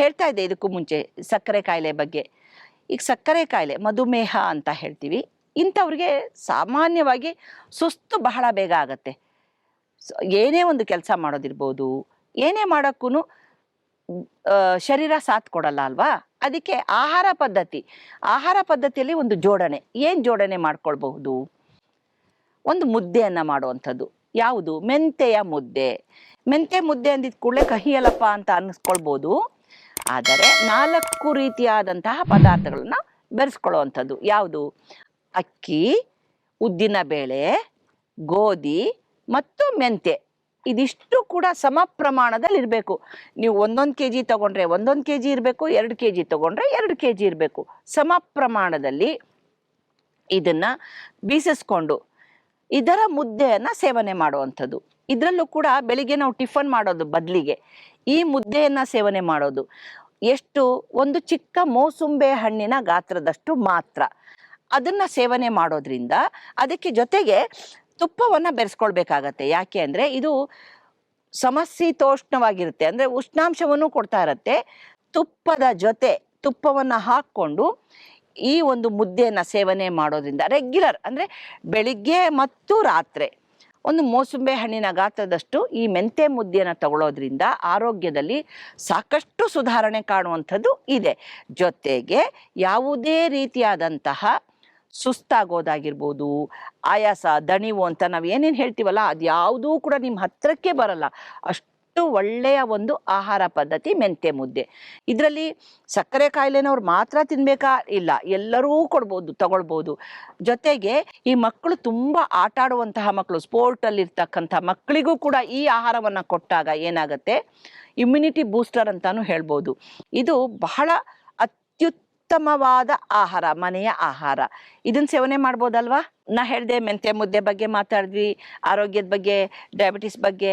ಹೇಳ್ತಾ ಇದ್ದೆ ಇದಕ್ಕೂ ಮುಂಚೆ ಸಕ್ಕರೆ ಕಾಯಿಲೆ ಬಗ್ಗೆ. ಈಗ ಸಕ್ಕರೆ ಕಾಯಿಲೆ, ಮಧುಮೇಹ ಅಂತ ಹೇಳ್ತೀವಿ. ಇಂಥವ್ರಿಗೆ ಸಾಮಾನ್ಯವಾಗಿ ಸುಸ್ತು ಬಹಳ ಬೇಗ ಆಗತ್ತೆ. ಏನೇ ಒಂದು ಕೆಲಸ ಮಾಡೋದಿರ್ಬೋದು, ಏನೇ ಮಾಡೋಕ್ಕೂ ಶರೀರ ಸಾಥ್ ಕೊಡಲ್ಲ ಅಲ್ವಾ? ಅದಕ್ಕೆ ಆಹಾರ ಪದ್ಧತಿ, ಆಹಾರ ಪದ್ಧತಿಯಲ್ಲಿ ಒಂದು ಜೋಡಣೆ. ಏನು ಜೋಡಣೆ ಮಾಡ್ಕೊಳ್ಬಹುದು? ಒಂದು ಮುದ್ದೆಯನ್ನು ಮಾಡುವಂಥದ್ದು. ಯಾವುದು? ಮೆಂತೆಯ ಮುದ್ದೆ. ಮೆಂತೆ ಮುದ್ದೆ ಅಂದಿದ ಕೂಡಲೇ ಕಹಿಯಲ್ಲಪ್ಪ ಅಂತ ಅನ್ನಿಸ್ಕೊಳ್ಬೋದು ಆದರೆ ನಾಲ್ಕು ರೀತಿಯಾದಂತಹ ಪದಾರ್ಥಗಳನ್ನ ಬೆರೆಸ್ಕೊಳ್ಳುವಂಥದ್ದು. ಯಾವುದು? ಅಕ್ಕಿ, ಉದ್ದಿನ ಬೇಳೆ, ಗೋಧಿ ಮತ್ತು ಮೆಂತೆ ಇದಿಷ್ಟು ಕೂಡ ಸಮ ಪ್ರಮಾಣದಲ್ಲಿ ಇರಬೇಕು. ನೀವು ಒಂದೊಂದು ಕೆ ಜಿ ತೊಗೊಂಡ್ರೆ ಒಂದೊಂದು ಕೆ ಜಿ ಇರಬೇಕು, ಎರಡು ಕೆ ಜಿ ತೊಗೊಂಡ್ರೆ ಎರಡು ಕೆ ಜಿ ಇರಬೇಕು. ಸಮ ಪ್ರಮಾಣದಲ್ಲಿ ಇದನ್ನು ಬೀಸಿಸ್ಕೊಂಡು ಇದರ ಮುದ್ದೆಯನ್ನು ಸೇವನೆ ಮಾಡುವಂಥದ್ದು. ಇದರಲ್ಲೂ ಕೂಡ ಬೆಳಿಗ್ಗೆ ನಾವು ಟಿಫನ್ ಮಾಡೋದು ಬದಲಿಗೆ. ಈ ಮುದ್ದೆಯನ್ನು ಸೇವನೆ ಮಾಡೋದು. ಎಷ್ಟು ಒಂದು ಚಿಕ್ಕ ಮೋಸುಂಬೆ ಹಣ್ಣಿನ ಗಾತ್ರದಷ್ಟು ಮಾತ್ರ. ಅದನ್ನು ಸೇವನೆ ಮಾಡೋದ್ರಿಂದ ಅದಕ್ಕೆ ಜೊತೆಗೆ ತುಪ್ಪವನ್ನು ಬೆರೆಸ್ಕೊಳ್ಬೇಕಾಗತ್ತೆ. ಯಾಕೆ ಅಂದರೆ ಇದು ಸಮಶೀತೋಷ್ಣವಾಗಿರುತ್ತೆ. ಅಂದರೆ ಉಷ್ಣಾಂಶವನ್ನು ಕೊಡ್ತಾ ಇರುತ್ತೆ. ತುಪ್ಪದ ಜೊತೆ ತುಪ್ಪವನ್ನು ಹಾಕ್ಕೊಂಡು ಈ ಒಂದು ಮುದ್ದೆಯನ್ನು ಸೇವನೆ ಮಾಡೋದ್ರಿಂದ ರೆಗ್ಯುಲರ್ ಅಂದರೆ ಬೆಳಿಗ್ಗೆ ಮತ್ತು ರಾತ್ರಿ. ಒಂದು ಮೋಸುಂಬೆ ಹಣ್ಣಿನ ಗಾತ್ರದಷ್ಟು ಈ ಮೆಂತೆ ಮುದ್ದೆಯನ್ನು ತಗೊಳ್ಳೋದ್ರಿಂದ ಆರೋಗ್ಯದಲ್ಲಿ ಸಾಕಷ್ಟು ಸುಧಾರಣೆ ಕಾಣುವಂಥದ್ದು ಇದೆ. ಜೊತೆಗೆ ಯಾವುದೇ ರೀತಿಯಾದಂತಹ ಸುಸ್ತಾಗೋದಾಗಿರ್ಬೋದು, ಆಯಾಸ, ದಣಿವು ಅಂತ ನಾವು ಏನೇನು ಹೇಳ್ತೀವಲ್ಲ ಅದು ಯಾವುದೂ ಕೂಡ ನಿಮ್ಮ ಹತ್ತಿರಕ್ಕೆ ಬರಲ್ಲ. ಅಷ್ಟು ಒಳ್ಳೆಯ ಒಂದು ಆಹಾರ ಪದ್ಧತಿ ಮೆಂತ್ಯ ಮುದ್ದೆ. ಇದರಲ್ಲಿ ಸಕ್ಕರೆ ಕಾಯಿಲೆನವ್ರು ಮಾತ್ರ ತಿನ್ಬೇಕಾ? ಇಲ್ಲ. ಎಲ್ಲರೂ ಕೊಡ್ಬೋದು, ತಗೊಳ್ಬೋದು. ಜೊತೆಗೆ ಈ ಮಕ್ಕಳು ತುಂಬ ಆಟ ಆಡುವಂತಹ ಮಕ್ಕಳು ಸ್ಪೋರ್ಟಲ್ಲಿ ಇರ್ತಕ್ಕಂಥ ಮಕ್ಕಳಿಗೂ ಕೂಡ ಈ ಆಹಾರವನ್ನು ಕೊಟ್ಟಾಗ ಏನಾಗುತ್ತೆ? ಇಮ್ಯುನಿಟಿ ಬೂಸ್ಟರ್ ಅಂತಾನು ಹೇಳ್ಬೋದು. ಇದು ಬಹಳ ಅತ್ಯುತ್ತಮವಾದ ಆಹಾರ, ಮನೆಯ ಆಹಾರ. ಇದನ್ನ ಸೇವನೆ ಮಾಡ್ಬೋದಲ್ವಾ? ನಾ ಹೇಳಿದೆ ಮೆಂತ್ಯ ಮುದ್ದೆ ಬಗ್ಗೆ ಮಾತಾಡಿದ್ವಿ, ಆರೋಗ್ಯದ ಬಗ್ಗೆ ಡಯಾಬಿಟಿಸ್ ಬಗ್ಗೆ.